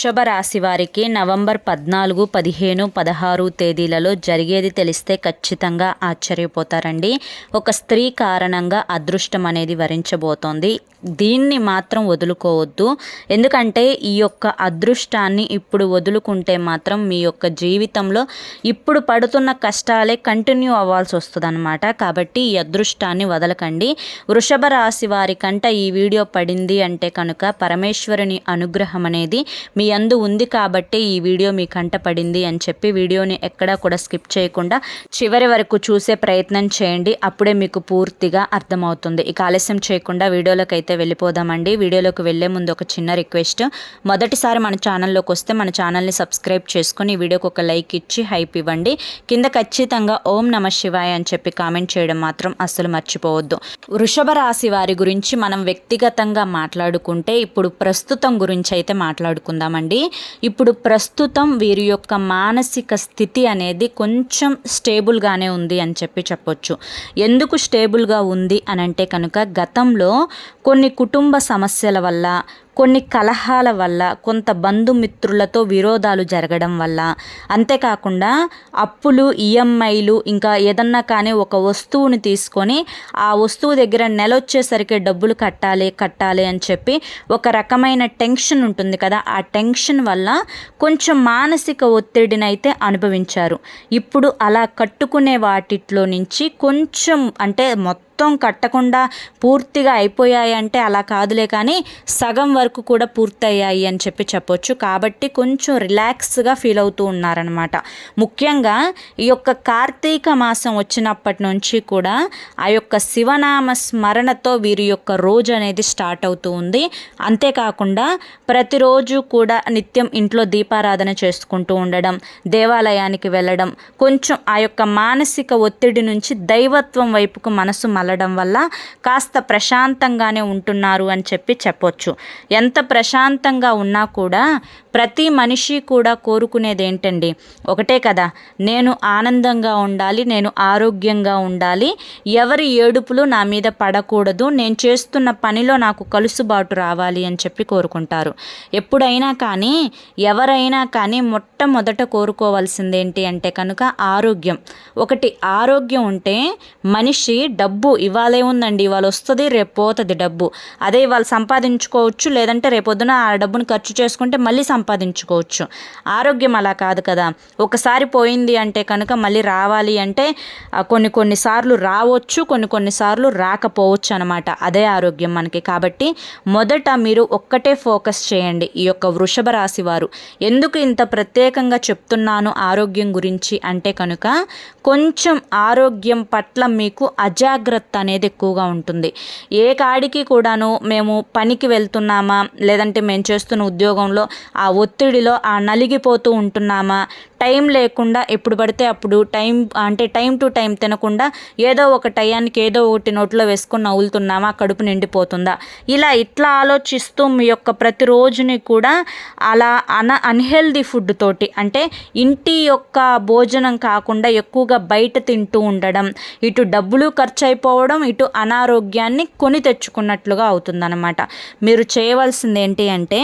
వృషభ రాశి వారికి నవంబర్ పద్నాలుగు పదిహేను పదహారు తేదీలలో జరిగేది తెలిస్తే ఖచ్చితంగా ఆశ్చర్యపోతారండి. ఒక స్త్రీ కారణంగా అదృష్టం అనేది వరించబోతోంది. దీన్ని మాత్రం వదులుకోవద్దు. ఎందుకంటే ఈ యొక్క అదృష్టాన్ని ఇప్పుడు వదులుకుంటే మాత్రం మీ యొక్క జీవితంలో ఇప్పుడు పడుతున్న కష్టాలే కంటిన్యూ అవ్వాల్సి వస్తుందన్నమాట. కాబట్టి ఈ అదృష్టాన్ని వదలకండి. వృషభ రాశి వారి కంట ఈ వీడియో పడింది అంటే కనుక పరమేశ్వరుని అనుగ్రహం అనేది మీ అందు ఉంది కాబట్టి ఈ వీడియో మీ కంట పడింది అని చెప్పి వీడియోని ఎక్కడా కూడా స్కిప్ చేయకుండా చివరి వరకు చూసే ప్రయత్నం చేయండి. అప్పుడే మీకు పూర్తిగా అర్థమవుతుంది. ఇక ఆలస్యం చేయకుండా వీడియోలోకి అయితే వెళ్ళిపోదామండి. వీడియోలోకి వెళ్ళే ముందు ఒక చిన్న రిక్వెస్ట్. మొదటిసారి మన ఛానల్లోకి వస్తే మన ఛానల్ని సబ్స్క్రైబ్ చేసుకుని వీడియోకి ఒక లైక్ ఇచ్చి హైప్ ఇవ్వండి. కింద ఖచ్చితంగా ఓం నమ శివాయ అని చెప్పి కామెంట్ చేయడం మాత్రం అస్సలు మర్చిపోవద్దు. వృషభ రాశి వారి గురించి మనం వ్యక్తిగతంగా మాట్లాడుకుంటే ఇప్పుడు ప్రస్తుతం గురించి అయితే మాట్లాడుకుందామండి. ఇప్పుడు ప్రస్తుతం వీరి యొక్క మానసిక స్థితి అనేది కొంచెం స్టేబుల్గానే ఉంది అని చెప్పి చెప్పొచ్చు. ఎందుకు స్టేబుల్గా ఉంది అని అంటే కనుక గతంలో కొన్ని కుటుంబ సమస్యల వల్ల కొన్ని కలహాల వల్ల కొంత బంధుమిత్రులతో విరోధాలు జరగడం వల్ల. అంతేకాకుండా అప్పులు ఈఎంఐలు ఇంకా ఏదన్నా కానీ ఒక వస్తువుని తీసుకొని ఆ వస్తువు దగ్గర నెల వచ్చేసరికి డబ్బులు కట్టాలి కట్టాలి అని చెప్పి ఒక రకమైన టెన్షన్ ఉంటుంది కదా. ఆ టెన్షన్ వల్ల కొంచెం మానసిక ఒత్తిడిని అయితే అనుభవించారు. ఇప్పుడు అలా కట్టుకునే వాటిట్లో నుంచి కొంచెం అంటే మొత్తం మొత్తం కట్టకుండా పూర్తిగా అయిపోయాయి అంటే అలా కాదులే కానీ సగం వరకు కూడా పూర్తయ్యాయి అని చెప్పి చెప్పొచ్చు. కాబట్టి కొంచెం రిలాక్స్గా ఫీల్ అవుతూ ఉన్నారనమాట ముఖ్యంగా ఈ యొక్క కార్తీక మాసం వచ్చినప్పటి నుంచి కూడా ఆ యొక్క శివనామ స్మరణతో వీరి యొక్క రోజు అనేది స్టార్ట్ అవుతూ ఉంది. అంతేకాకుండా ప్రతిరోజు కూడా నిత్యం ఇంట్లో దీపారాధన చేసుకుంటూ ఉండడం దేవాలయానికి వెళ్ళడం కొంచెం ఆ యొక్క మానసిక ఒత్తిడి నుంచి దైవత్వం వైపుకు మనసు మల వెళ్ళడం వల్ల కాస్త ప్రశాంతంగానే ఉంటున్నారు అని చెప్పి చెప్పొచ్చు. ఎంత ప్రశాంతంగా ఉన్నా కూడా ప్రతి మనిషి కూడా కోరుకునేది ఏంటండి? ఒకటే కదా నేను ఆనందంగా ఉండాలి నేను ఆరోగ్యంగా ఉండాలి ఎవరి ఏడుపులు నా మీద పడకూడదు నేను చేస్తున్న పనిలో నాకు కలుసుబాటు రావాలి అని చెప్పి కోరుకుంటారు. ఎప్పుడైనా కానీ ఎవరైనా కానీ మొట్టమొదట కోరుకోవాల్సింది ఏంటి అంటే కనుక ఆరోగ్యం. ఒకటి ఆరోగ్యం ఉంటే మనిషి డబ్బు ఇవాళే ఉందండి. ఇవాళ వస్తుంది రేపు పోతుంది డబ్బు. అదే ఇవాళ సంపాదించుకోవచ్చు లేదంటే రేపొద్దున ఆ డబ్బును ఖర్చు చేసుకుంటే మళ్ళీ సంపాదించుకోవచ్చు. ఆరోగ్యం అలా కాదు కదా. ఒకసారి పోయింది అంటే కనుక మళ్ళీ రావాలి అంటే కొన్ని కొన్నిసార్లు రావచ్చు కొన్ని కొన్నిసార్లు రాకపోవచ్చు అనమాట అదే ఆరోగ్యం మనకి. కాబట్టి మొదట మీరు ఒక్కటే ఫోకస్ చేయండి ఈ యొక్క వృషభ రాశి వారు. ఎందుకు ఇంత ప్రత్యేకంగా చెప్తున్నాను ఆరోగ్యం గురించి అంటే కనుక కొంచెం ఆరోగ్యం పట్ల మీకు అజాగ్రత్త అనేది ఎక్కువగా ఉంటుంది. ఏ కాడికి కూడాను మేము పనికి వెళ్తున్నామా లేదంటే మేము చేస్తున్న ఉద్యోగంలో ఆ ఒత్తిడిలో ఆ నలిగిపోతూ ఉంటున్నామా టైం లేకుండా ఎప్పుడు పడితే అప్పుడు టైం అంటే టైం టు టైం తినకుండా ఏదో ఒక టయానికి ఏదో ఒకటి నోట్లో వేసుకుని నవ్వులుతున్నామా కడుపు నిండిపోతుందా? ఇలా ఇట్లా ఆలోచిస్తూ మీ యొక్క ప్రతిరోజుని కూడా అలా అన అన్హెల్దీ ఫుడ్ తోటి అంటే ఇంటి యొక్క భోజనం కాకుండా ఎక్కువగా బయట తింటూ ఉండడం ఇటు డబ్బులు ఖర్చు అయిపో లేకపోవడం ఇటు అనారోగ్యాన్ని కొని తెచ్చుకున్నట్లుగా అవుతుందన్నమాట. మీరు చేయవలసింది ఏంటి అంటే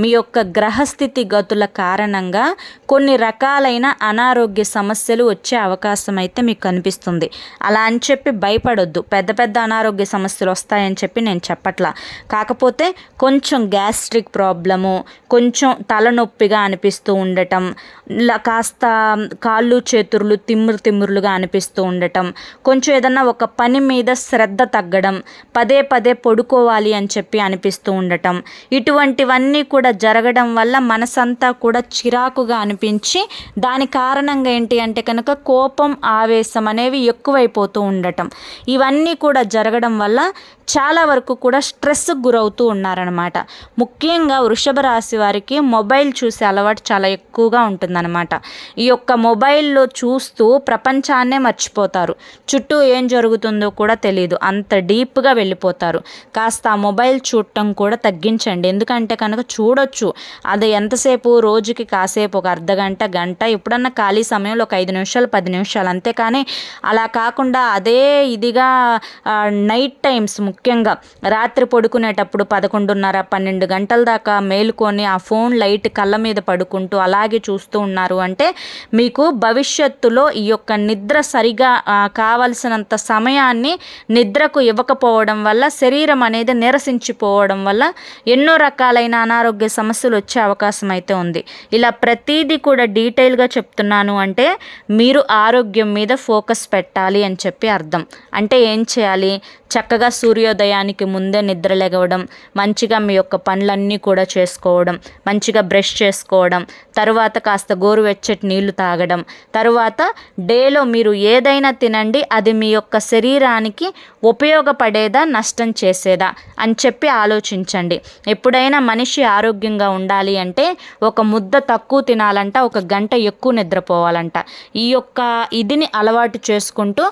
మీ యొక్క గ్రహస్థితి గతుల కారణంగా కొన్ని రకాలైన అనారోగ్య సమస్యలు వచ్చే అవకాశం అయితే మీకు కనిపిస్తుంది. అలా అని చెప్పి భయపడొద్దు. పెద్ద పెద్ద అనారోగ్య సమస్యలు వస్తాయని చెప్పి నేను చెప్పట్లా. కాకపోతే కొంచెం గ్యాస్ట్రిక్ ప్రాబ్లము కొంచెం తలనొప్పిగా అనిపిస్తూ ఉండటం కాస్త కాళ్ళు చేతురులు తిమ్మురు తిమ్మురులుగా అనిపిస్తూ ఉండటం కొంచెం ఏదన్నా ఒక పని మీద శ్రద్ధ తగ్గడం పదే పదే పడుకోవాలి అని చెప్పి అనిపిస్తూ ఉండటం. ఇటువంటివన్నీ కూడా జరగడం వల్ల మనసంతా కూడా చిరాకుగా అనిపించి దాని కారణంగా ఏంటి అంటే కనుక కోపం ఆవేశం అనేవి ఎక్కువైపోతూ ఉండటం. ఇవన్నీ కూడా జరగడం వల్ల చాలా వరకు కూడా స్ట్రెస్ గురవుతూ ఉన్నారనమాట ముఖ్యంగా వృషభ రాశి వారికి మొబైల్ చూసే అలవాటు చాలా ఎక్కువగా ఉంటుందన్నమాట. ఈ యొక్క మొబైల్లో చూస్తూ ప్రపంచాన్నే మర్చిపోతారు. చుట్టూ ఏం జరుగుతుందో కూడా తెలియదు అంత డీప్గా వెళ్ళిపోతారు. కాస్త ఆ మొబైల్ చూడటం కూడా తగ్గించండి. ఎందుకంటే కనుక చూడొచ్చు. అది ఎంతసేపు? రోజుకి కాసేపు? ఒక అర్ధ గంట గంట? ఎప్పుడన్నా ఖాళీ సమయంలో ఒక ఐదు నిమిషాలు పది నిమిషాలు. అంతేకాని అలా కాకుండా అదే ఇదిగా నైట్ టైమ్స్ ముఖ్యంగా రాత్రి పడుకునేటప్పుడు పదకొండున్నర పన్నెండు గంటల దాకా మేలుకొని ఆ ఫోన్ లైట్ కళ్ళ మీద పడుకుంటూ అలాగే చూస్తూ ఉన్నారు అంటే మీకు భవిష్యత్తులో ఈ యొక్క నిద్ర సరిగా కావలసినంత సమయాన్ని నిద్రకు ఇవ్వకపోవడం వల్ల శరీరం అనేది నీరసించిపోవడం వల్ల ఎన్నో రకాలైన అనారోగ్య సమస్యలు వచ్చే అవకాశం అయితే ఉంది. ఇలా ప్రతిదీ కూడా డీటెయిల్గా చెప్తున్నాను అంటే మీరు ఆరోగ్యం మీద ఫోకస్ పెట్టాలి అని చెప్పి అర్థం. అంటే ఏం చేయాలి? చక్కగా సూర్యోదయానికి ముందే నిద్ర లెగవడం మంచిగా మీ యొక్క పనులన్నీ కూడా చేసుకోవడం మంచిగా బ్రష్ చేసుకోవడం తరువాత కాస్త గోరువెచ్చటి నీళ్ళు తాగడం తరువాత డేలో మీరు ఏదైనా తినండి అది మీ యొక్క శరీరానికి ఉపయోగపడేదా నష్టం చేసేదా అని చెప్పి ఆలోచించండి. ఎప్పుడైనా మనిషి ఆరోగ్యంగా ఉండాలి అంటే ఒక ముద్ద తక్కువ తినాలంట ఒక గంట ఎక్కువ నిద్రపోవాలంట. ఈ యొక్క ఇదిని అలవాటు చేసుకుంటూ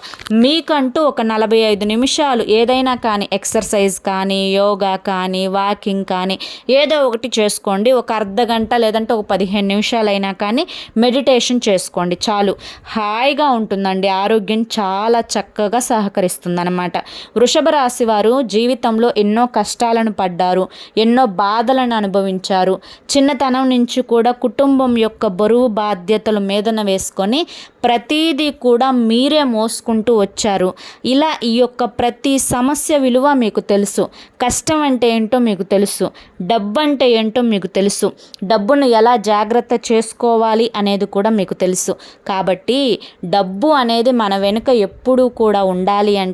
మీకంటూ ఒక నలభై ఐదు నిమిషాలు ఏదైనా కానీ ఎక్సర్సైజ్ కానీ యోగా కానీ వాకింగ్ కానీ ఏదో ఒకటి చేసుకోండి. ఒక అర్ధ గంట లేదంటే ఒక పదిహేను నిమిషాలైనా కానీ మెడిటేషన్ చేసుకోండి. చాలు. హాయిగా ఉంటుందండి. ఆరోగ్యం చాలా చక్కగా సహకరిస్తుంది. వస్తుందన్నమాట. వృషభ రాశి వారు జీవితంలో ఎన్నో కష్టాలను పడ్డారు ఎన్నో బాధలను అనుభవించారు. చిన్నతనం నుంచి కూడా కుటుంబం యొక్క బరువు బాధ్యతలు మీదన వేసుకొని ప్రతీదీ కూడా మీరే మోసుకుంటూ వచ్చారు. ఇలా ఈ యొక్క ప్రతి సమస్య విలువ మీకు తెలుసు. కష్టం అంటే ఏంటో మీకు తెలుసు. డబ్బు అంటే ఏంటో మీకు తెలుసు. డబ్బును ఎలా జాగ్రత్త చేసుకోవాలి అనేది కూడా మీకు తెలుసు. కాబట్టి డబ్బు అనేది మన వెనుక ఎప్పుడూ కూడా ఉండాలి అంటే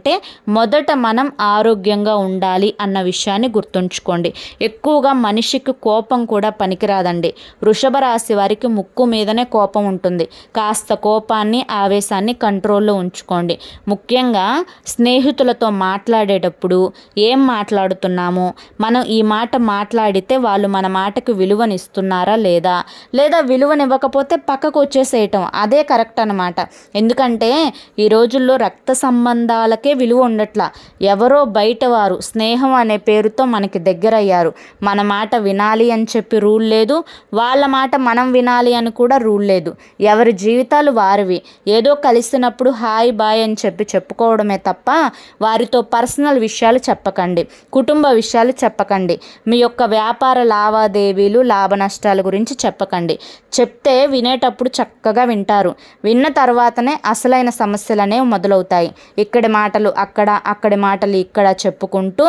మొదట మనం ఆరోగ్యంగా ఉండాలి అన్న విషయాన్ని గుర్తుంచుకోండి. ఎక్కువగా మనిషికి కోపం కూడా పనికిరాదండి. వృషభ రాశి వారికి ముక్కు మీదనే కోపం ఉంటుంది. కాస్త కోపాన్ని ఆవేశాన్ని కంట్రోల్లో ఉంచుకోండి. ముఖ్యంగా స్నేహితులతో మాట్లాడేటప్పుడు ఏం మాట్లాడుతున్నామో? మనం ఈ మాట మాట్లాడితే వాళ్ళు మన మాటకు విలువనిస్తున్నారా లేదా? లేదా విలువనివ్వకపోతే పక్కకు వచ్చేసేయటం. అదే కరెక్ట్ అనమాట ఎందుకంటే ఈ రోజుల్లో రక్త సంబంధాల విలువ ఉండట్లా. ఎవరో బయట వారు స్నేహం అనే పేరుతో మనకి దగ్గరయ్యారు. మన మాట వినాలి అని చెప్పి రూల్ లేదు. వాళ్ళ మాట మనం వినాలి అని కూడా రూల్ లేదు. ఎవరి జీవితాలు వారివి. ఏదో కలిసినప్పుడు హాయ్ బాయ్ అని చెప్పి చెప్పుకోవడమే తప్ప వారితో పర్సనల్ విషయాలు చెప్పకండి. కుటుంబ విషయాలు చెప్పకండి. మీ యొక్క వ్యాపార లావాదేవీలు లాభ నష్టాల గురించి చెప్పకండి. చెప్తే వినేటప్పుడు చక్కగా వింటారు. విన్న తర్వాతనే అసలైన సమస్యలనే మొదలవుతాయి. ఇక్కడ మా మాటలు అక్కడ అక్కడి మాటలు ఇక్కడ చెప్పుకుంటూ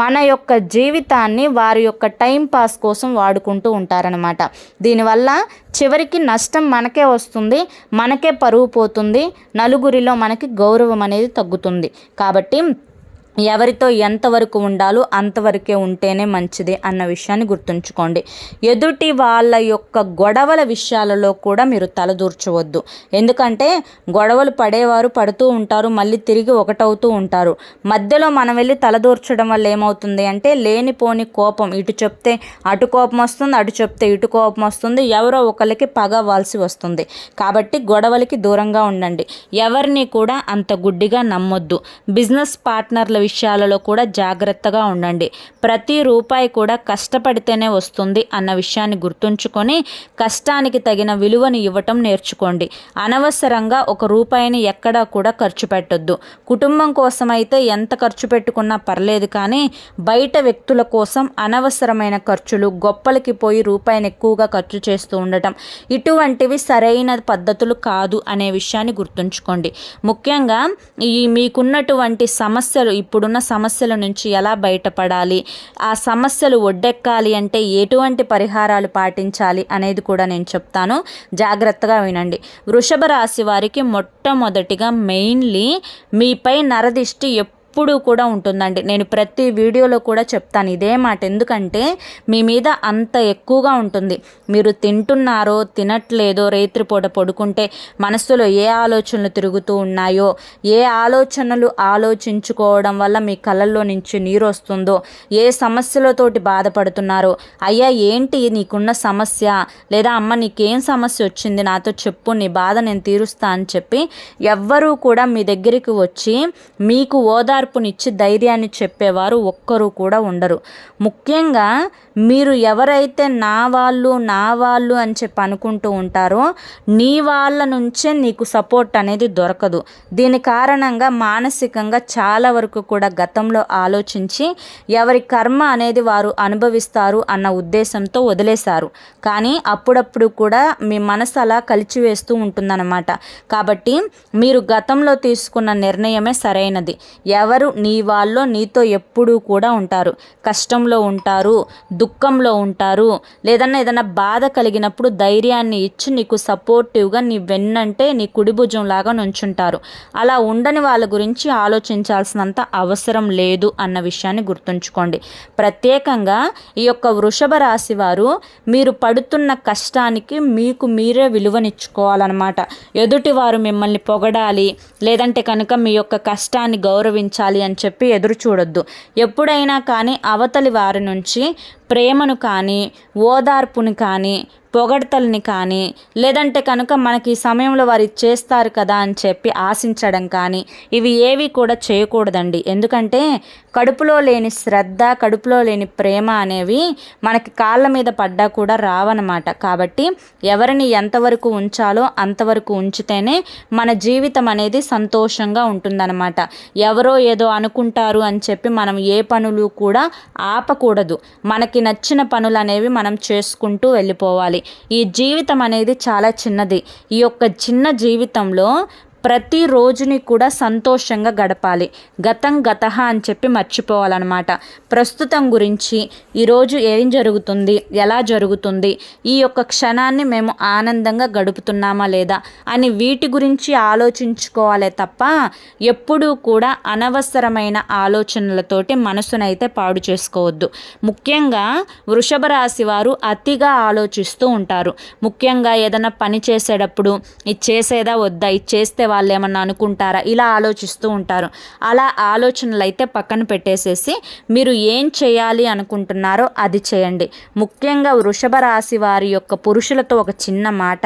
మన యొక్క జీవితాన్ని వారి యొక్క టైం పాస్ కోసం వాడుకుంటూ ఉంటారనమాట దీనివల్ల చివరికి నష్టం మనకే వస్తుంది మనకే పరువు పోతుంది నలుగురిలో మనకి గౌరవం అనేది తగ్గుతుంది. కాబట్టి ఎవరితో ఎంతవరకు ఉండాలో అంతవరకే ఉంటేనే మంచిది అన్న విషయాన్ని గుర్తుంచుకోండి. ఎదుటి వాళ్ళ యొక్క గొడవల విషయాలలో కూడా మీరు తలదూర్చవద్దు. ఎందుకంటే గొడవలు పడేవారు పడుతూ ఉంటారు మళ్ళీ తిరిగి ఒకటవుతూ ఉంటారు. మధ్యలో మనం వెళ్ళి తలదూర్చడం వల్ల ఏమవుతుంది అంటే లేనిపోని కోపం. ఇటు చెప్తే అటు కోపం వస్తుంది అటు చెప్తే ఇటు కోపం వస్తుంది ఎవరో ఒకరికి పగవాల్సి వస్తుంది. కాబట్టి గొడవలకి దూరంగా ఉండండి. ఎవరిని కూడా అంత గుడ్డిగా నమ్మొద్దు. బిజినెస్ పార్ట్నర్ల విషయాలలో కూడా జాగ్రత్తగా ఉండండి. ప్రతి రూపాయి కూడా కష్టపడితేనే వస్తుంది అన్న విషయాన్ని గుర్తుంచుకొని కష్టానికి తగిన విలువను ఇవ్వటం నేర్చుకోండి. అనవసరంగా ఒక రూపాయిని ఎక్కడా కూడా ఖర్చు పెట్టొద్దు. కుటుంబం కోసం అయితే ఎంత ఖర్చు పెట్టుకున్నా పర్లేదు కానీ బయట వ్యక్తుల కోసం అనవసరమైన ఖర్చులు గొప్పలకి పోయి రూపాయిని ఎక్కువగా ఖర్చు చేస్తూ ఉండటం ఇటువంటివి సరైన పద్ధతులు కాదు అనే విషయాన్ని గుర్తుంచుకోండి. ముఖ్యంగా ఈ మీకున్నటువంటి సమస్యలు ఇప్పుడు ఇప్పుడున్న సమస్యల నుంచి ఎలా బయటపడాలి? ఆ సమస్యలు ఒడ్డెక్కాలి అంటే ఎటువంటి పరిహారాలు పాటించాలి అనేది కూడా నేను చెప్తాను. జాగ్రత్తగా వినండి. వృషభ రాశి వారికి మొట్టమొదటిగా మెయిన్లీ మీపై నరదిష్టి ఎప్పుడు ఎప్పుడూ కూడా ఉంటుందండి. నేను ప్రతి వీడియోలో కూడా చెప్తాను ఇదే మాట. ఎందుకంటే మీ మీద అంత ఎక్కువగా ఉంటుంది. మీరు తింటున్నారో తినట్లేదో రేత్రిపూట పడుకుంటే మనస్సులో ఏ ఆలోచనలు తిరుగుతూ ఉన్నాయో ఏ ఆలోచనలు ఆలోచించుకోవడం వల్ల మీ కళ్ళల్లో నుంచి నీరు వస్తుందో ఏ సమస్యలతోటి బాధపడుతున్నారో అయ్యా ఏంటి నీకున్న సమస్య? లేదా అమ్మ నీకేం సమస్య వచ్చింది? నాతో చెప్పు నీ బాధ నేను తీరుస్తా అని చెప్పి ఎవ్వరూ కూడా మీ దగ్గరికి వచ్చి మీకు ఓదా ఓదార్పునిచ్చి ధైర్యాన్ని చెప్పేవారు ఒక్కరు కూడా ఉండరు. ముఖ్యంగా మీరు ఎవరైతే నా వాళ్ళు నా వాళ్ళు అని చెప్పి అనుకుంటూ ఉంటారో నీ వాళ్ళ నుంచే నీకు సపోర్ట్ అనేది దొరకదు. దీని కారణంగా మానసికంగా చాలా వరకు కూడా గతంలో ఆలోచించి ఎవరి కర్మ అనేది వారు అనుభవిస్తారు అన్న ఉద్దేశంతో వదిలేశారు. కానీ అప్పుడప్పుడు కూడా మీ మనసు అలా కలిచివేస్తూ ఉంటుందన్నమాట. కాబట్టి మీరు గతంలో తీసుకున్న నిర్ణయమే సరైనది. ఎవ ఎవరు నీ వాళ్ళు నీతో ఎప్పుడూ కూడా ఉంటారు. కష్టంలో ఉంటారు దుఃఖంలో ఉంటారు. లేదన్నా ఏదైనా బాధ కలిగినప్పుడు ధైర్యాన్ని ఇచ్చి నీకు సపోర్టివ్గా నీ వెన్నంటే నీ కుడి లాగా నుంచుంటారు. అలా ఉండని వాళ్ళ గురించి ఆలోచించాల్సినంత అవసరం లేదు అన్న విషయాన్ని గుర్తుంచుకోండి. ప్రత్యేకంగా ఈ యొక్క వృషభ రాశి వారు మీరు పడుతున్న కష్టానికి మీకు మీరే విలువనిచ్చుకోవాలన్నమాట. ఎదుటివారు మిమ్మల్ని పొగడాలి లేదంటే కనుక మీ యొక్క కష్టాన్ని గౌరవించాలి అని చెప్పి ఎదురు చూడొద్దు. ఎప్పుడైనా కానీ అవతలి వారి నుంచి ప్రేమను కానీ ఓదార్పును కానీ పొగడతల్ని కానీ లేదంటే కనుక మనకి ఈ సమయంలో వారు చేస్తారు కదా అని చెప్పి ఆశించడం కానీ ఇవి ఏవి కూడా చేయకూడదండి. ఎందుకంటే కడుపులో లేని శ్రద్ధ కడుపులో లేని ప్రేమ అనేవి మనకి కాళ్ళ మీద పడ్డా కూడా రావన్నమాట. కాబట్టి ఎవరిని ఎంతవరకు ఉంచాలో అంతవరకు ఉంచితేనే మన జీవితం అనేది సంతోషంగా ఉంటుందన్నమాట. ఎవరో ఏదో అనుకుంటారు అని చెప్పి మనం ఏ పనులు కూడా ఆపకూడదు. మనకి నచ్చిన పనులు అనేవి మనం చేసుకుంటూ వెళ్ళిపోవాలి. ఈ జీవితం అనేది చాలా చిన్నది. ఈ యొక్క చిన్న జీవితంలో ప్రతి రోజుని కూడా సంతోషంగా గడపాలి. గతం గత అని చెప్పి మర్చిపోవాలన్నమాట. ప్రస్తుతం గురించి ఈరోజు ఏం జరుగుతుంది? ఎలా జరుగుతుంది? ఈ యొక్క క్షణాన్ని మేము ఆనందంగా గడుపుతున్నామా లేదా? అని వీటి గురించి ఆలోచించుకోవాలే తప్ప ఎప్పుడూ కూడా అనవసరమైన ఆలోచనలతోటి మనసునైతే పాడు చేసుకోవద్దు. ముఖ్యంగా వృషభ రాశి వారు అతిగా ఆలోచిస్తూ ఉంటారు. ముఖ్యంగా ఏదైనా పని చేసేటప్పుడు ఇది చేసేదా? వద్దా? ఇది చేస్తే వాళ్ళు ఏమన్నా అనుకుంటారా? ఇలా ఆలోచిస్తూ ఉంటారు. అలా ఆలోచనలు అయితే పక్కన పెట్టేసేసి మీరు ఏం చేయాలి అనుకుంటున్నారో అది చేయండి. ముఖ్యంగా వృషభ రాశి వారి యొక్క పురుషులతో ఒక చిన్న మాట.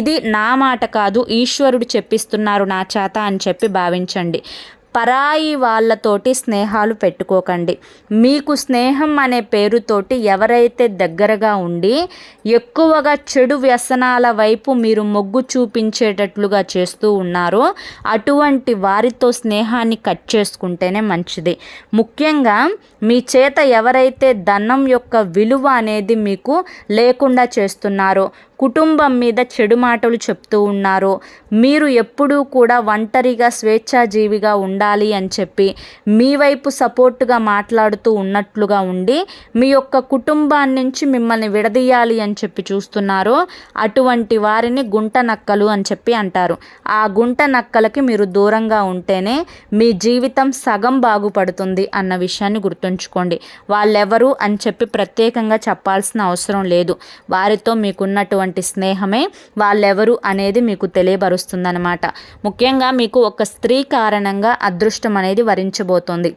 ఇది నా మాట కాదు ఈశ్వరుడు చెప్పిస్తున్నారు నా చేత అని చెప్పి భావించండి. పరాయి వాళ్ళతోటి స్నేహాలు పెట్టుకోకండి. మీకు స్నేహం అనే పేరుతోటి ఎవరైతే దగ్గరగా ఉండి ఎక్కువగా చెడు వ్యసనాల వైపు మీరు మొగ్గు చూపించేటట్లుగా చేస్తూ ఉన్నారో అటువంటి వారితో స్నేహాన్ని కట్ చేసుకుంటేనే మంచిది. ముఖ్యంగా మీ చేత ఎవరైతే ధనం యొక్క విలువ అనేది మీకు లేకుండా చేస్తున్నారో కుటుంబం మీద చెడు మాటలు చెప్తూ ఉన్నారో మీరు ఎప్పుడూ కూడా ఒంటరిగా స్వేచ్ఛాజీవిగా ఉండాలి అని చెప్పి మీ వైపు సపోర్టుగా మాట్లాడుతూ ఉన్నట్లుగా ఉండి మీ యొక్క కుటుంబాన్ని నుంచి మిమ్మల్ని విడదీయాలి అని చెప్పి చూస్తున్నారో అటువంటి వారిని గుంట నక్కలు అని చెప్పి అంటారు. ఆ గుంట నక్కలకి మీరు దూరంగా ఉంటేనే మీ జీవితం సగం బాగుపడుతుంది అన్న విషయాన్ని గుర్తుంచుకోండి. వాళ్ళెవరు అని చెప్పి ప్రత్యేకంగా చెప్పాల్సిన అవసరం లేదు. వారితో మీకున్నటువంటి స్నేహమే వాళ్ళెవరు అనేది మీకు తెలియబరుస్తుందన్నమాట. ముఖ్యంగా మీకు ఒక స్త్రీ కారణంగా అదృష్టం అనేది వరించబోతోంది.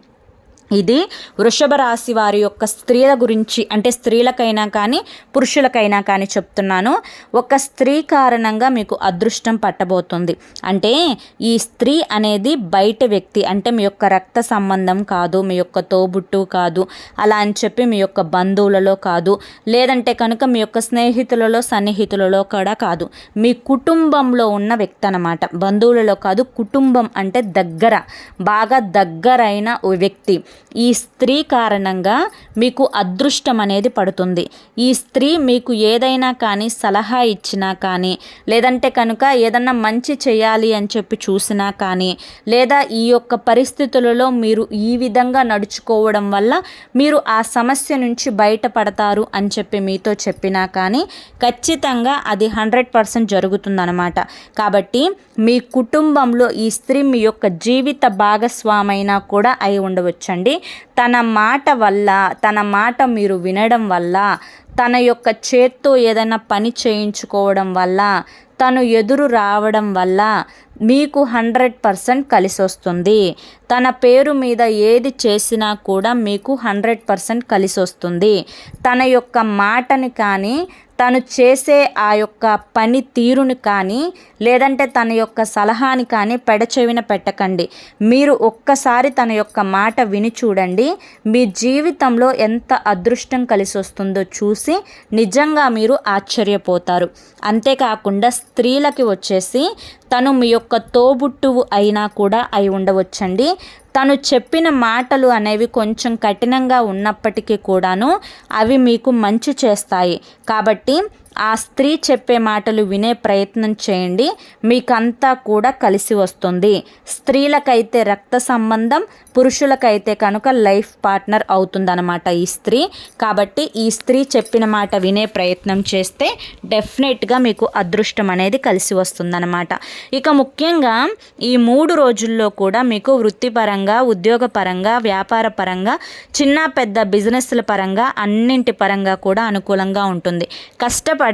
ఇది వృషభ రాశి వారి యొక్క స్త్రీల గురించి అంటే స్త్రీలకైనా కానీ పురుషులకైనా కానీ చెప్తున్నాను. ఒక స్త్రీ కారణంగా మీకు అదృష్టం పట్టబోతుంది. అంటే ఈ స్త్రీ అనేది బయట వ్యక్తి అంటే మీ యొక్క రక్త సంబంధం కాదు మీ యొక్క తోబుట్టు కాదు అలా అని చెప్పి మీ యొక్క బంధువులలో కాదు లేదంటే కనుక మీ యొక్క స్నేహితులలో సన్నిహితులలో కూడా కాదు. మీ కుటుంబంలో ఉన్న వ్యక్తి అనమాట బంధువులలో కాదు కుటుంబం అంటే దగ్గర బాగా దగ్గరైన వ్యక్తి. ఈ స్త్రీ కారణంగా మీకు అదృష్టం అనేది పడుతుంది. ఈ స్త్రీ మీకు ఏదైనా కానీ సలహా ఇచ్చినా కానీ లేదంటే కనుక ఏదన్నా మంచి చేయాలి అని చెప్పి చూసినా కానీ లేదా ఈ యొక్క పరిస్థితులలో మీరు ఈ విధంగా నడుచుకోవడం వల్ల మీరు ఆ సమస్య నుంచి బయటపడతారు అని చెప్పి మీతో చెప్పినా కానీ ఖచ్చితంగా అది హండ్రెడ్ పర్సెంట్ జరుగుతుందన్నమాట. కాబట్టి మీ కుటుంబంలో ఈ స్త్రీ మీ యొక్క జీవిత భాగస్వామైనా కూడా అయి ఉండవచ్చండి. తన మాట వల్ల తన మాట మీరు వినడం వల్ల తన యొక్క చేత్తో ఏదైనా పని చేయించుకోవడం వల్ల తను ఎదురు రావడం వల్ల మీకు హండ్రెడ్ పర్సెంట్ కలిసి వస్తుంది. తన పేరు మీద ఏది చేసినా కూడా మీకు హండ్రెడ్ పర్సెంట్ కలిసి వస్తుంది. తన యొక్క మాటని కానీ తను చేసే ఆ యొక్క పని తీరుని కానీ లేదంటే తన యొక్క సలహాని కానీ పెడచెవిన పెట్టకండి. మీరు ఒక్కసారి తన యొక్క మాట విని చూడండి. మీ జీవితంలో ఎంత అదృష్టం కలిసి వస్తుందో చూసి నిజంగా మీరు ఆశ్చర్యపోతారు. అంతేకాకుండా స్త్రీలకి వచ్చేసి తను మీ యొక్క తోబుట్టువు అయినా కూడా అయి ఉండవచ్చండి. తను చెప్పిన మాటలు అనేవి కొంచెం కఠినంగా ఉన్నప్పటికీ కూడాను అవి మీకు మంచి చేస్తాయి. కాబట్టి ఆ స్త్రీ చెప్పే మాటలు వినే ప్రయత్నం చేయండి. మీకంతా కూడా కలిసి వస్తుంది. స్త్రీలకైతే రక్త సంబంధం పురుషులకైతే కనుక లైఫ్ పార్ట్నర్ అవుతుందన్నమాట ఈ స్త్రీ. కాబట్టి ఈ స్త్రీ చెప్పిన మాట వినే ప్రయత్నం చేస్తే డెఫినెట్గా మీకు అదృష్టం అనేది కలిసి వస్తుందన్నమాట. ఇక ముఖ్యంగా ఈ మూడు రోజుల్లో కూడా మీకు వృత్తిపరంగా ఉద్యోగపరంగా వ్యాపార పరంగా చిన్న పెద్ద బిజినెస్ల పరంగా అన్నింటి పరంగా కూడా అనుకూలంగా ఉంటుంది. కష్టపడి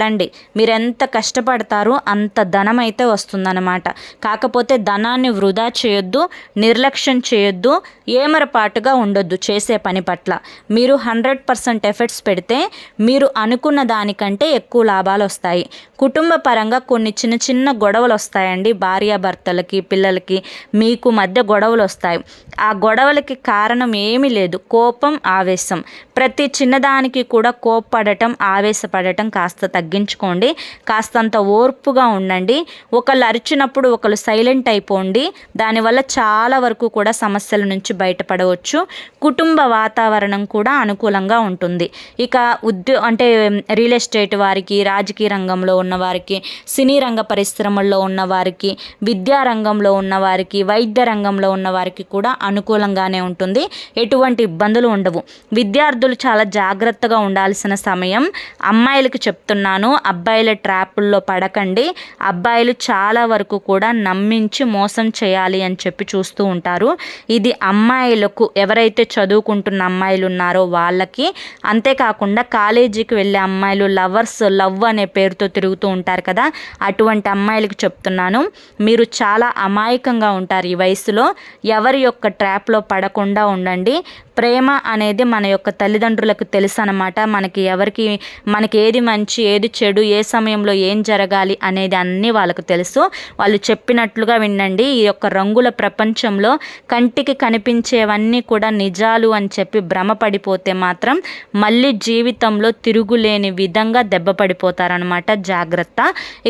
మీరు ఎంత కష్టపడతారో అంత ధనం అయితే వస్తుందన్నమాట. కాకపోతే ధనాన్ని వృధా చేయొద్దు నిర్లక్ష్యం చేయొద్దు ఏమరపాటుగా ఉండొద్దు చేసే పని పట్ల. మీరు హండ్రెడ్ పర్సెంట్ ఎఫర్ట్స్ పెడితే మీరు అనుకున్న దానికంటే ఎక్కువ లాభాలు వస్తాయి. కుటుంబ పరంగా కొన్ని చిన్న చిన్న గొడవలు వస్తాయండి. భార్యాభర్తలకి పిల్లలకి మీకు మధ్య గొడవలు వస్తాయి. ఆ గొడవలకి కారణం ఏమీ లేదు. కోపం ఆవేశం. ప్రతి చిన్నదానికి కూడా కోప్పడటం ఆవేశపడటం కాస్త తగ్గించుకోండి. కాస్తంత ఓర్పుగా ఉండండి. ఒకళ్ళు అరిచినప్పుడు ఒకళ్ళు సైలెంట్ అయిపోండి. దానివల్ల చాలా వరకు కూడా సమస్యల నుంచి బయటపడవచ్చు. కుటుంబ వాతావరణం కూడా అనుకూలంగా ఉంటుంది. ఇక ఉద్యో అంటే రియల్ ఎస్టేట్ వారికి రాజకీయ రంగంలో ఉన్న వారికి సినీ రంగ పరిశ్రమల్లో ఉన్న వారికి ఉన్నవారికి ఉన్న వారికి వైద్య రంగంలో ఉన్న వారికి కూడా అనుకూలంగానే ఉంటుంది. ఎటువంటి ఇబ్బందులు ఉండవు. విద్యార్థులు చాలా జాగ్రత్తగా ఉండాల్సిన సమయం అమ్మాయిలకు చెప్తున్నాను. అబ్బాయిల ట్రాపుల్లో పడకండి. అబ్బాయిలు చాలా వరకు కూడా నమ్మించి మోసం చేయాలి అని చెప్పి చూస్తూ ఉంటారు. ఇది అమ్మాయిలకు ఎవరైతే చదువుకుంటున్న అమ్మాయిలు ఉన్నారో వాళ్ళకి అంతేకాకుండా కాలేజీకి వెళ్ళే అమ్మాయిలు లవర్స్ లవ్ అనే పేరుతో తిరుగుతూ ఉంటారు కదా అటువంటి అమ్మాయిలకు చెప్తున్నాను. మీరు చాలా అమాయకంగా ఉంటారు ఈ వయసులో. ఎవరి యొక్క ట్రాప్లో పడకుండా ఉండండి. ప్రేమ అనేది మన యొక్క తల్లిదండ్రులకు తెలుసు అనమాట మనకి ఎవరికి మనకి ఏది మంచి ఏది చెడు ఏ సమయంలో ఏం జరగాలి అనేది అన్నీ వాళ్ళకు తెలుసు. వాళ్ళు చెప్పినట్లుగా వినండి. ఈ యొక్క రంగుల ప్రపంచంలో కంటికి కనిపించేవన్నీ కూడా నిజాలు అని చెప్పి భ్రమపడిపోతే మాత్రం మళ్ళీ జీవితంలో తిరుగులేని విధంగా దెబ్బ పడిపోతారనమాట జాగ్రత్త.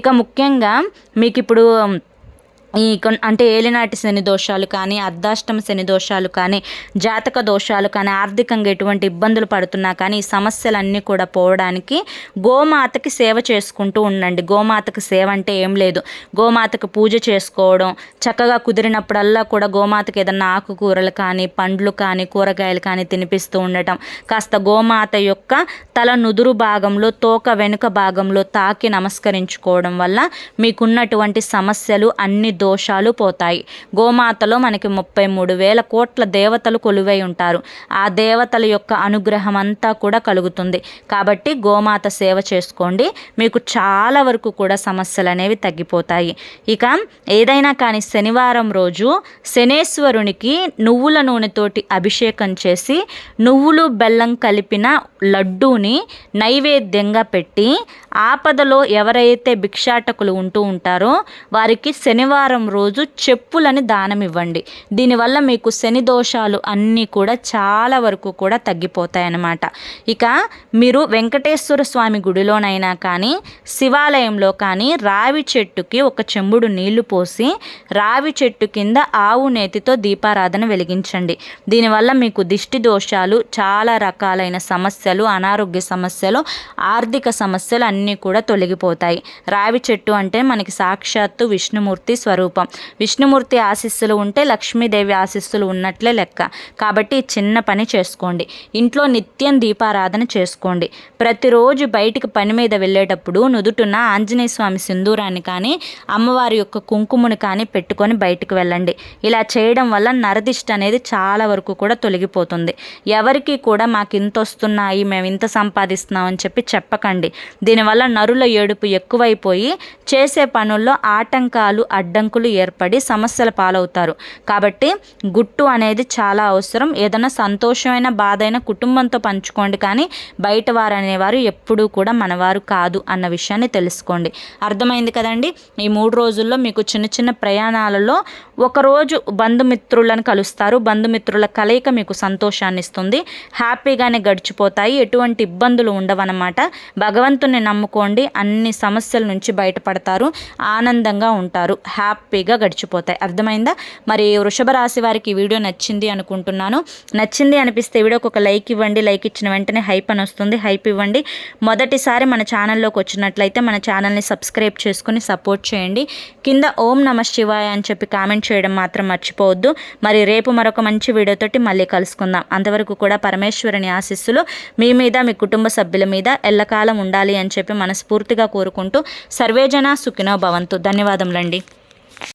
ఇక ముఖ్యంగా మీకు ఇప్పుడు ఈ అంటే ఏలినాటి శని దోషాలు కానీ అర్ధాష్టమ శని దోషాలు కానీ జాతక దోషాలు కానీ ఆర్థికంగా ఎటువంటి ఇబ్బందులు పడుతున్నా కానీ ఈ సమస్యలన్నీ కూడా పోవడానికి గోమాతకి సేవ చేసుకుంటూ ఉండండి. గోమాతకి సేవ అంటే ఏం లేదు. గోమాతకు పూజ చేసుకోవడం చక్కగా కుదిరినప్పుడల్లా కూడా గోమాతకి ఏదన్నా ఆకుకూరలు కానీ పండ్లు కానీ కూరగాయలు కానీ తినిపిస్తూ ఉండటం. కాస్త గోమాత యొక్క తల నుదురు భాగంలో తోక వెనుక భాగంలో తాకి నమస్కరించుకోవడం వల్ల మీకున్నటువంటి సమస్యలు అన్ని దోషాలు పోతాయి. గోమాతలో మనకి ముప్పై మూడు వేల కోట్ల దేవతలు కొలువై ఉంటారు. ఆ దేవతల యొక్క అనుగ్రహం అంతా కూడా కలుగుతుంది. కాబట్టి గోమాత సేవ చేసుకోండి. మీకు చాలా వరకు కూడా సమస్యలు అనేవి తగ్గిపోతాయి. ఇక ఏదైనా కానీ శనివారం రోజు శనేశ్వరునికి నువ్వుల నూనెతోటి అభిషేకం చేసి నువ్వులు బెల్లం కలిపిన లడ్డూని నైవేద్యంగా పెట్టి ఆపదలో ఎవరైతే భిక్షాటకులు ఉంటూ ఉంటారో వారికి శనివారం గురువారం రోజు చెప్పులని దానం ఇవ్వండి దీనివల్ల మీకు శని దోషాలు అన్నీ కూడా చాలా వరకు కూడా తగ్గిపోతాయన్నమాట. ఇక మీరు వెంకటేశ్వర స్వామి గుడిలోనైనా కానీ శివాలయంలో కానీ రావి చెట్టుకి ఒక చెంబుడు నీళ్ళు పోసి రావి చెట్టు కింద ఆవు నేతితో దీపారాధన వెలిగించండి. దీనివల్ల మీకు దిష్టి దోషాలు చాలా రకాలైన సమస్యలు అనారోగ్య సమస్యలు ఆర్థిక సమస్యలు అన్నీ కూడా తొలగిపోతాయి. రావి చెట్టు అంటే మనకి సాక్షాత్తు విష్ణుమూర్తి స్వరూపం. విష్ణుమూర్తి ఆశీస్సులు ఉంటే లక్ష్మీదేవి ఆశీస్సులు ఉన్నట్లే లెక్క. కాబట్టి చిన్న పని చేసుకోండి. ఇంట్లో నిత్యం దీపారాధన చేసుకోండి. ప్రతిరోజు బయటికి పని మీద వెళ్ళేటప్పుడు నుదుటున్న ఆంజనేయ స్వామి సింధూరాన్ని కానీ అమ్మవారి యొక్క కుంకుమను కానీ పెట్టుకొని బయటికి వెళ్ళండి. ఇలా చేయడం వల్ల నరదిష్ట అనేది చాలా వరకు కూడా తొలగిపోతుంది. ఎవరికి కూడా మాకు ఇంత వస్తున్నాయి మేము ఇంత సంపాదిస్తున్నాం అని చెప్పి చెప్పకండి. దీనివల్ల నరుల ఏడుపు ఎక్కువైపోయి చేసే పనుల్లో ఆటంకాలు అడ్డంకులు ఏర్పడి సమస్యల పాలవుతారు. కాబట్టి గుట్టు అనేది చాలా అవసరం. ఏదైనా సంతోషమైన బాధ అయిన కుటుంబంతో పంచుకోండి. కానీ బయట వారు అనేవారు ఎప్పుడూ కూడా మనవారు కాదు అన్న విషయాన్ని తెలుసుకోండి. అర్థమైంది కదండి? ఈ మూడు రోజుల్లో మీకు చిన్న చిన్న ప్రయాణాలలో ఒకరోజు బంధుమిత్రులను కలుస్తారు. బంధుమిత్రుల కలయిక మీకు సంతోషాన్ని ఇస్తుంది. హ్యాపీగానే గడిచిపోతాయి. ఎటువంటి ఇబ్బందులు ఉండవన్నమాట. భగవంతుని నమ్ముకోండి. అన్ని సమస్యల నుంచి బయటపడతారు. ఆనందంగా ఉంటారు. హ్యాపీగా గడిచిపోతాయి. అర్థమైందా? మరి వృషభ రాశి వారికి ఈ వీడియో నచ్చింది అనుకుంటున్నాను. నచ్చింది అనిపిస్తే వీడియోకి ఒక లైక్ ఇవ్వండి. లైక్ ఇచ్చిన వెంటనే హైప్ అని వస్తుంది. హైప్ ఇవ్వండి. మొదటిసారి మన ఛానల్లోకి వచ్చినట్లయితే మన ఛానల్ని సబ్స్క్రైబ్ చేసుకుని సపోర్ట్ చేయండి. కింద ఓం నమ శివాయ అని చెప్పి కామెంట్ చేయడం మాత్రం మర్చిపోవద్దు. మరి రేపు మరొక మంచి వీడియోతోటి మళ్ళీ కలుసుకుందాం. అంతవరకు కూడా పరమేశ్వరుని ఆశీస్సులు మీ మీద మీ కుటుంబ సభ్యుల మీద ఎల్లకాలం ఉండాలి అని చెప్పి మనస్ఫూర్తిగా కోరుకుంటూ సర్వేజన సుఖినో భవంతు. ధన్యవాదములండి.